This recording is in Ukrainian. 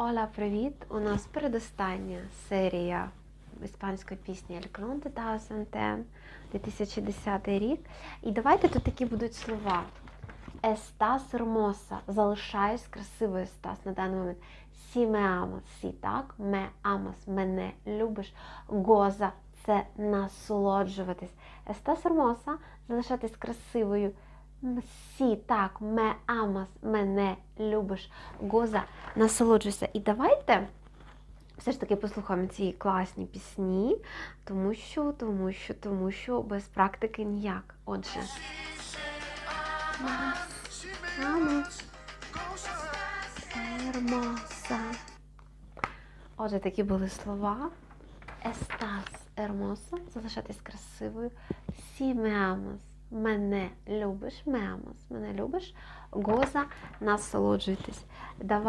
Оля, привіт! У нас передостання серія іспанської пісні El Clon 2010, 2010 рік. І давайте тут такі будуть слова. Estás hermosa. Залишаюсь красивою, Стас, на даний момент. Сі me amas. Сі, так? Me amas. Мене любиш. Гоза це насолоджуватись. Estás hermosa. Залишатись красивою. Сі, так, ме амас, мене любиш, гоза, насолоджуйся. І давайте все ж таки послухаємо ці класні пісні, тому що, тому що, тому що без практики ніяк. Отже. Ермоса. Отже, такі були слова. Естас ермоса, залишатись красивою. Сі ме амас, мене любиш, ме амас, мене любиш. Гоза, насолоджуйтесь. Давай